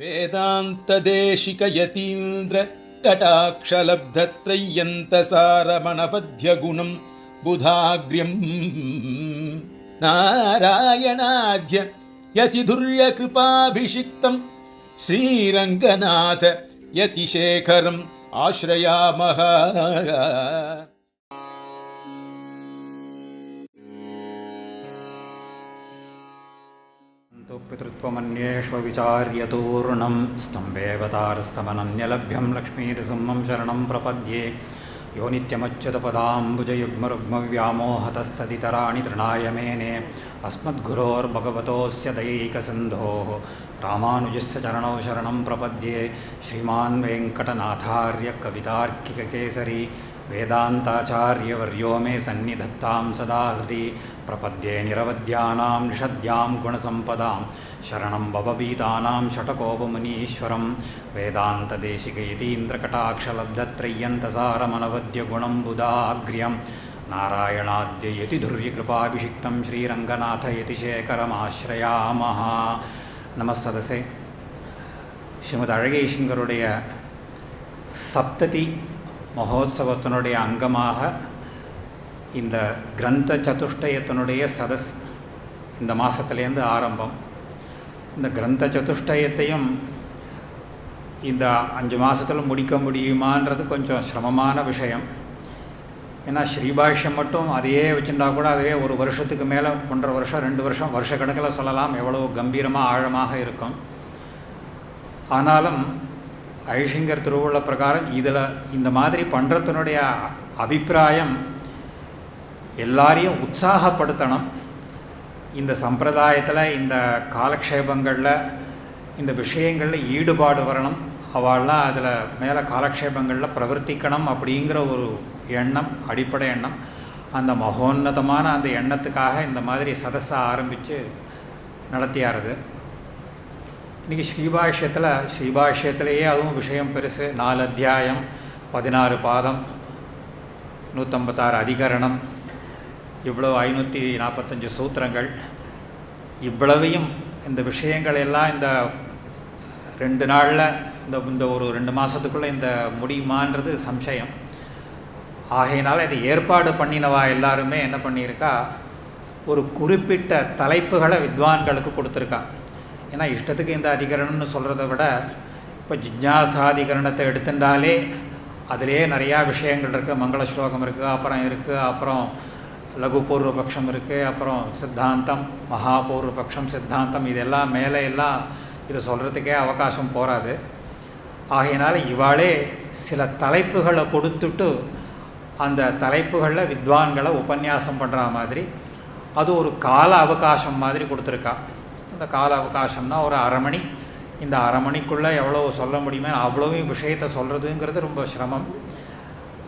वेदान्तदेशिकयतीन्द्रकटाक्षलब्धत्रय्यन्तसारमणपद्यगुणं बुधाग्र्यं नारायणाद्य यतिधुर्यकृपाभिषिक्तं श्रीरङ्गनाथ यतिशेखरम् आश्रयामः पितृत्वमन्येष्वविचार्यतूर्णं स्तम्भेवतारस्तमनन्यलभ्यं लक्ष्मीर्सिंहं शरणं प्रपद्ये। यो नित्यमच्युतपदाम्बुजयुग्मरुग्मव्यामोहतस्तदितराणि तृणाय मेने। अस्मद्गुरोर्भगवतोऽस्य दैकसिन्धोः। रामानुजस्य चरणौ शरणं प्रपद्ये। श्रीमान् वेङ्कटनाथार्य कवितार्किककेसरी वेदान्ताचार्यवर्यो मे सन्निधत्तां सदा हृदि प्रपद्ये निरवद्यानां निषद्यां गुणसम्पदां शरणं भवभीतानां षटकोपमुनीश्वरं वेदान्तदेशिकयतीन्द्रकटाक्षलब्धत्रय्यन्तसारमनवद्यगुणं बुधाग्र्यं नारायणाद्ययतिधुर्यकृपाभिषिक्तं श्रीरङ्गनाथयतिशेखरमाश्रयामः நமசதசே ஸ்ரீமத் அழகேசிங்கருடைய சப்ததி மகோத்சவத்தினுடைய அங்கமாக இந்த கிரந்த சதுஷ்டயத்தினுடைய சதஸ் இந்த மாதத்துலேருந்து ஆரம்பம். இந்த கிரந்த சதுஷ்டயத்தையும் இந்த அஞ்சு மாதத்தில் முடிக்க முடியுமான்றது கொஞ்சம் சிரமமான விஷயம். ஏன்னா ஸ்ரீபாஷ்யம் மட்டும் அதையே வச்சுருந்தா கூட அதுவே ஒரு வருஷத்துக்கு மேலே ஒன்றரை வருஷம் ரெண்டு வருஷம் வருஷ கணக்கில் சொல்லலாம் எவ்வளோ கம்பீரமாக ஆழமாக இருக்கும். ஆனாலும் ஐஷிங்கர் திருவுள்ள பிரகாரம் இதில் இந்த மாதிரி பண்ணுறதுனுடைய அபிப்பிராயம் எல்லாரையும் உற்சாகப்படுத்தணும். இந்த சம்பிரதாயத்தில் இந்த காலக்ஷேபங்களில் இந்த விஷயங்களில் ஈடுபாடு வரணும். அவள்லாம் அதில் மேலே காலக்ஷேபங்களில் பிரவர்த்திக்கணும் அப்படிங்கிற ஒரு எண்ணம் அடிப்படை எண்ணம். அந்த மகோன்னதமான அந்த எண்ணத்துக்காக இந்த மாதிரி சதஸை ஆரம்பித்து நடத்தியாருது. இன்றைக்கி ஸ்ரீபாஷ்யத்தில் ஸ்ரீபாஷ்யத்திலேயே அதுவும் விஷயம் பெருசு. நாலு அத்தியாயம் பதினாறு பாதம் நூற்றம்பத்தாறு அதிகரணம் இவ்வளோ ஐநூற்றி நாற்பத்தஞ்சு சூத்திரங்கள். இவ்வளவையும் இந்த விஷயங்கள் எல்லாம் இந்த ரெண்டு நாளில் இந்த இந்த ஒரு ரெண்டு மாதத்துக்குள்ளே இந்த முடியுமான்றது சம்சயம். ஆகையினால் இதை ஏற்பாடு பண்ணினவா எல்லாருமே என்ன பண்ணியிருக்கா? ஒரு குறிப்பிட்ட தலைப்புகளை வித்வான்களுக்கு கொடுத்துருக்கா. ஏன்னா இஷ்டத்துக்கு இந்த அதிகரணம்னு சொல்கிறத விட இப்போ ஜிஜ்ஞாசாதிகரணத்தை எடுத்துட்டாலே அதிலே நிறையா விஷயங்கள் இருக்குது மங்கள ஸ்லோகம் இருக்குது அப்புறம் இருக்குது அப்புறம் லகு பூர்வபக்ஷம் இருக்குது அப்புறம் சித்தாந்தம் மகாபூர்வபக்ஷம் சித்தாந்தம் இதெல்லாம் மேலே எல்லாம் இதை சொல்கிறதுக்கே அவகாசம் போகாது ஆகையினால இவாளே சில தலைப்புகளை கொடுத்துட்டு அந்த தலைப்புகளில் வித்வான்களை உபன்யாசம் பண்ணுற மாதிரி அது ஒரு கால அவகாசம் மாதிரி கொடுத்துருக்கா. இந்த கால அவகாசம்னா ஒரு அரை மணி இந்த அரை மணிக்குள்ளே எவ்வளோ சொல்ல முடியுமே அவ்வளோவும் விஷயத்தை சொல்கிறதுங்கிறது ரொம்ப சிரமம்.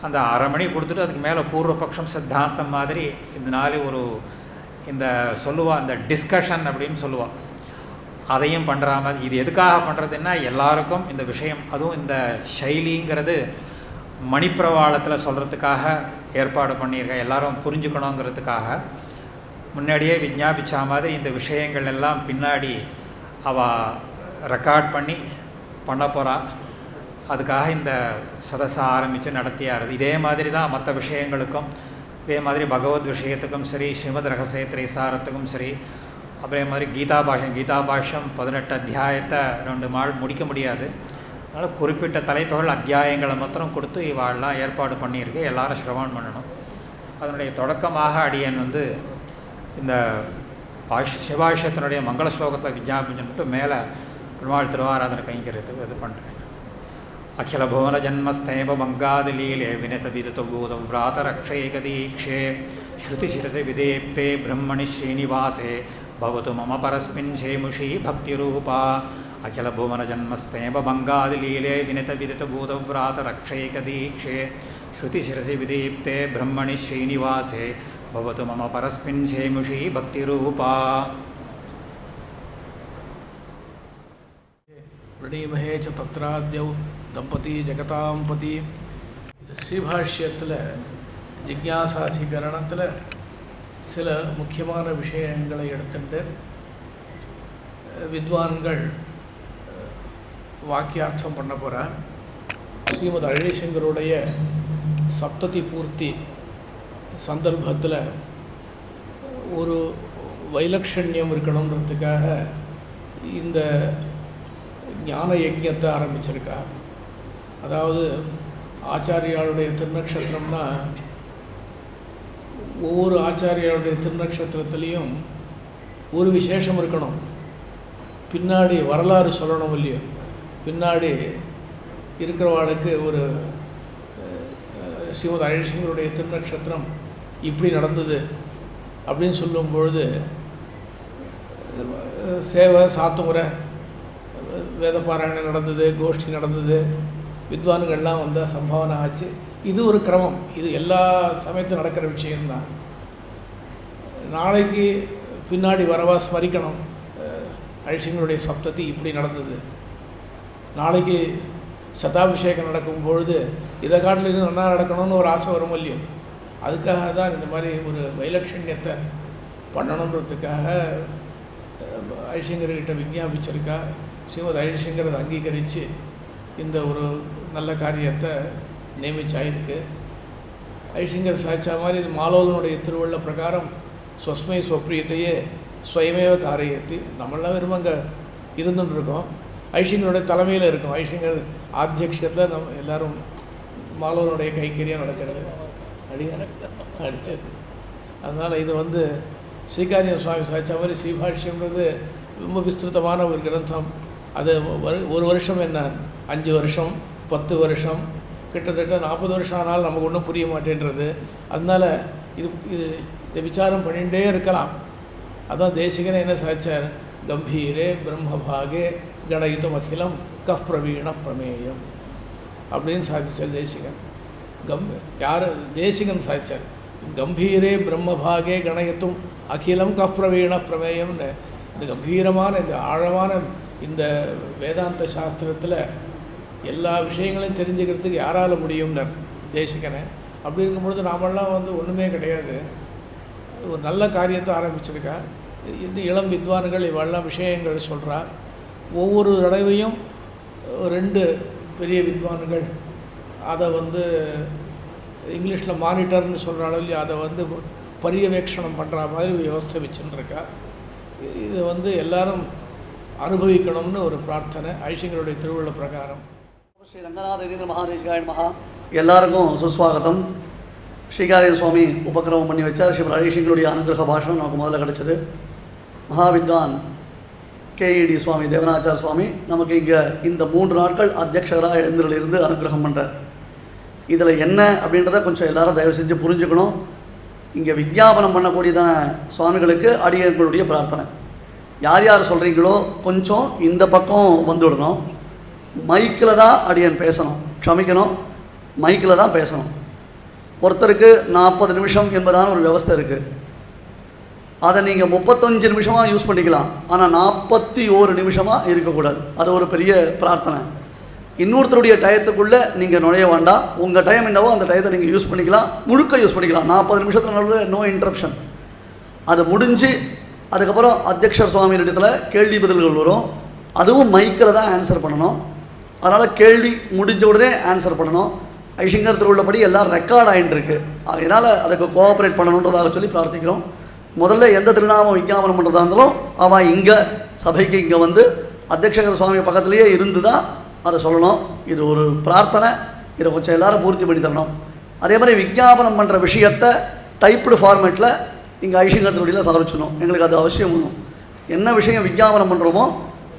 அந்த அரை மணி கொடுத்துட்டு அதுக்கு மேலே பூர்வபக்ஷம் சித்தாந்தம் மாதிரி இதனாலே ஒரு இந்த சொல்லுவா இந்த டிஸ்கஷன் அப்படின்னு சொல்லுவாள் அதையும் பண்ணுற மாதிரி இது எதுக்காக பண்ணுறதுன்னா எல்லாருக்கும் இந்த விஷயம் அதுவும் இந்த சைலிங்கிறது மணிப்பிரவாளத்தில் சொல்கிறதுக்காக ஏற்பாடு பண்ணியிருக்கேன். எல்லாரும் புரிஞ்சுக்கணுங்கிறதுக்காக. முன்னாடியே விஞ்ஞாபிச்சா மாதிரி இந்த விஷயங்கள் எல்லாம் பின்னாடி அவள் ரெக்கார்ட் பண்ணி பண்ண போகிறாள் அதுக்காக இந்த சதஸை ஆரம்பித்து நடத்தியாருது இதே மாதிரி தான் மற்ற விஷயங்களுக்கும் இதே மாதிரி பகவத் விஷயத்துக்கும் சரி ஸ்ரீமத் ரகசிய திரைசாரத்துக்கும் சரி அப்புறம் மாதிரி கீதா பாஷம் கீதா பாஷம் பதினெட்டு அத்தியாயத்தை ரெண்டு நாள் முடிக்க முடியாது. அதனால் குறிப்பிட்ட தலைப்புகள் அத்தியாயங்களை மாத்திரம் கொடுத்து இவாள்லாம் ஏற்பாடு பண்ணியிருக்கு. எல்லாரும் சிரவணம் பண்ணணும். அதனுடைய தொடக்கமாக அடியன் வந்து இந்த பாஷ் சிவாஷத்தினுடைய மங்கள ஸ்லோகத்தை விஜாபம் சொல்லிட்டு மேலே பெருமாள் திருவாராதனை கைங்கிறதுக்கு இது பண்ணுறேன் அகில புவன ஜன்மஸ்தேவ மங்காதிலீலே வினத விருதபூதம் விராதரக்ஷேகதீக்ஷே ஸ்ருதிசிரசி விதேப்பே பிரம்மணி ஸ்ரீனிவாசே பவது மம பரஸ்மின் சேமுஷி பக்திரூபா. அகில புவன ஜன்மஸ்தேவ மங்காதிலீலே வினத விருதபூதம் விராதரக்ஷேகதீக்ஷே ஸ்ருதிசிரசி விதீப்தே பிரம்மணி ஸ்ரீனிவாசே भवतु मम परस्मिन् शेमुषी भक्तिरूपा பிரணீமஹே ச தத்ராத்யௌ தம்பதி ஜெகதாம் பதி ஸ்ரீபாஷ்யத்தில் ஜிக்யாசாதிகரணத்தில் சில முக்கியமான விஷயங்களை எடுத்துட்டு அஹ், வித்வான்கள் அஹ், வாக்கியார்த்தம் பண்ண போகிறேன் ஸ்ரீமத் அழகிசங்கருடைய சப்ததி பூர்த்தி சந்தர்ப்பத்தில் ஒரு வைலக்ஷண்யம் இருக்கணுன்றதுக்காக இந்த ஞான யஜ்யத்தை ஆரம்பிச்சிருக்கா அதாவது ஆச்சாரியாளுடைய திருநக்ஷத்திரம்னா ஒவ்வொரு ஆச்சாரியாளுடைய திருநக்ஷத்திரத்துலேயும் ஒரு விசேஷம் இருக்கணும். பின்னாடி வரலாறு சொல்லணும் இல்லையோ? பின்னாடி இருக்கிறவாளுக்கு ஒரு அஹ், ஸ்ரீமத் அழகிசங்கருடைய திருநக்ஷத்திரம் இப்படி நடந்தது அப்படின்னு சொல்லும் பொழுது சேவை சாத்துமுறை வேத பாராயணம் நடந்தது கோஷ்டி நடந்தது வித்வான்கள்லாம் வந்த சம்பாவனை ஆச்சு. இது ஒரு கிரமம். இது எல்லா சமயத்தும் நடக்கிற விஷயம்தான். நாளைக்கு பின்னாடி வரவா ஸ்மரிக்கணும். அஹ், அழிசிங்களுடைய சப்தத்தி இப்படி நடந்தது. நாளைக்கு சதாபிஷேகம் நடக்கும் பொழுது இதை காட்டிலும் இன்னும் நல்லா நடக்கணும்னு ஒரு ஆசை வரும் இல்லையோ? அதுக்காக தான் இந்த மாதிரி ஒரு வைலட்சண்யத்தை பண்ணணுன்றதுக்காக ஹரிசங்கர்கிட்ட விஞ்ஞாபிச்சிருக்கா? ஸ்ரீமத் ஹரிசங்கர் அதை அங்கீகரித்து இந்த ஒரு நல்ல காரியத்தை நியமிச்சாயிருக்கு. ஹரிசங்கர் சாய்ச்சா மாதிரி இது மாலோதனுடைய திருவள்ள பிரகாரம் ஸ்வஸ்மை ஸ்வப்பிரியத்தையே ஸ்வயமேவ காரியத்தி நம்மளாம் வெறும் அங்கே இருந்துன்னு இருக்கோம் ஐஷிங்கருடைய தலைமையில் இருக்கும். ஐஷங்கர் ஆத்தியக்ஷத்தில் நம்ம எல்லாரும் மாலவனுடைய கைக்கரியாக நடக்கிறது. அடியார் அதனால் இது வந்து ஸ்ரீகாரியம் சுவாமி சாய்ச்சா மாதிரி ஸ்ரீபாஷ்யம்ன்றது ரொம்ப விஸ்திருத்தமான ஒரு கிரந்தம். அது ஒரு- ஒரு வருஷம் என்ன? அஞ்சு வருஷம் பத்து வருஷம் கிட்டத்தட்ட நாற்பது வருஷம் ஆனாலும் நமக்கு ஒன்றும் புரிய மாட்டேன்றது. அதனால் இது இது இதை விசாரம் பண்ணிகிட்டே இருக்கலாம். அதான் தேசிகனை என்ன சாய்ச்சார் கம்பீரே பிரம்மபாகே கணயுதம் அகிலம் கஃப் பிரவீண பிரமேயம் அப்படின்னு சாதிச்சார் தேசிகன். கம் யார்? தேசிகன் சாதிச்சார் கம்பீரே பிரம்மபாகே கணயத்தும் அகிலம் கப்ரவீண பிரமேயம்னு இந்த கம்பீரமான இந்த ஆழமான இந்த வேதாந்த சாஸ்திரத்தில் எல்லா விஷயங்களையும் தெரிஞ்சுக்கிறதுக்கு யாரால முடியும்னர் தேசிகனை. அப்படி இருக்கும்பொழுது நாமெல்லாம் வந்து ஒன்றுமே கிடையாது. ஒரு நல்ல காரியத்தை ஆரம்பிச்சிருக்கா. இந்த இளம் வித்வான்கள் இவெல்லாம் விஷயங்கள் சொல்கிறா ஒவ்வொரு தடவையும் ரெண்டு பெரிய வித்வான்கள் அதை வந்து இங்கிலீஷில் மானிட்டர்னு சொல்கிற அளவில் அதை வந்து பரியவேக்ஷணம் பண்ணுற மாதிரி வியவஸ்தை வச்சுருக்கா இதை வந்து எல்லாரும் அனுபவிக்கணும்னு ஒரு பிரார்த்தனை. ஐஷங்கருடைய திருவிழா பிரகாரம். ஸ்ரீ ரங்கநாத யதீந்திர மகாதேசிகாய மகா எல்லாருக்கும் சுஸ்வாகத்தம் ஸ்ரீகாரிய சுவாமி உபக்கிரமம் பண்ணி வச்சார். ஸ்ரீ ஹரிசிங்களுடைய அனுகிரக பாஷணம் நமக்கு முதல்ல கிடைச்சது. மகாவித்வான் கேஇடி சுவாமி தேவனாச்சார் சுவாமி நமக்கு இங்கே இந்த மூன்று நாட்கள் அத்தியக்ஷராக எழுந்திரிலிருந்து அனுகிரகம் பண்ணுறார் இதில் என்ன அப்படின்றத கொஞ்சம் எல்லாரும் தயவு செஞ்சு புரிஞ்சுக்கணும். இங்கே விஞ்ஞாபனம் பண்ணக்கூடியதான சுவாமிகளுக்கு அடியர்களுடைய பிரார்த்தனை. யார் யார் சொல்கிறீங்களோ கொஞ்சம் இந்த பக்கம் வந்துவிடணும் மைக்கில் தான் அடியன் பேசணும். க்ஷமிக்கணும். மைக்கில் தான் பேசணும். ஒருத்தருக்கு நாற்பது நிமிஷம் என்பதான ஒரு வியவஸ்தை இருக்குது அதை நீங்கள் முப்பத்தஞ்சு நிமிஷமாக யூஸ் பண்ணிக்கலாம். ஆனால் நாற்பத்தி ஓரு நிமிஷமாக இருக்கக்கூடாது. அது ஒரு பெரிய பிரார்த்தனை. இன்னொருத்தருடைய டயத்துக்குள்ளே நீங்கள் நுழைய வேண்டாம். உங்கள் டைம் என்னவோ அந்த டயத்தை நீங்கள் யூஸ் பண்ணிக்கலாம். முழுக்க யூஸ் பண்ணிக்கலாம். நாற்பது நிமிஷத்தில் நடுவில் நோ இன்ட்ரப்ஷன் அது முடிஞ்சு அதுக்கப்புறம் அத்தியக்ஷர் சுவாமி இடத்துல கேள்வி பதில்கள் வரும். அதுவும் மைக்கில் தான் ஆன்சர் பண்ணணும். அதனால் கேள்வி முடிஞ்ச உடனே ஆன்சர் பண்ணணும். ஐஷங்கர் திருவுள்ளபடி எல்லாம் ரெக்கார்ட் ஆகிட்டுருக்கு அதனால் அதுக்கு கோஆப்ரேட் பண்ணணுன்றதாக சொல்லி பிரார்த்திக்கிறோம். முதல்ல எந்த திருநாமம் விஞ்ஞாபனம் பண்ணுறதா இருந்தாலும் அவன் இங்கே சபைக்கு இங்கே வந்து அத்தியக்ஷகர் சுவாமி பக்கத்துலேயே இருந்து தான் அதை சொல்லணும். இது ஒரு பிரார்த்தனை. இதை கொஞ்சம் எல்லோரும் பூர்த்தி பண்ணி தரணும். அதே மாதிரி விஞ்ஞாபனம் பண்ணுற விஷயத்தை டைப்டு ஃபார்மேட்டில் இங்கே ஐஷங்கத்தினுடைய சமர்ப்பிச்சணும் எங்களுக்கு அது அவசியம் வேணும் என்ன விஷயம் விஞ்ஞாபனம் பண்ணுறோமோ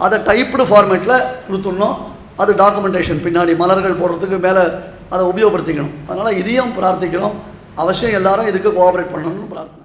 அதை டைப்டு ஃபார்மேட்டில் கொடுத்துடணும். அது டாக்குமெண்டேஷன் பின்னாடி மலர்கள் போடுறதுக்கு மேலே அதை உபயோகப்படுத்திக்கணும். அதனால் இதையும் பிரார்த்திக்கணும். அவசியம் எல்லாரும் இதுக்கு கோஆப்ரேட் பண்ணணும்னு பிரார்த்தனை.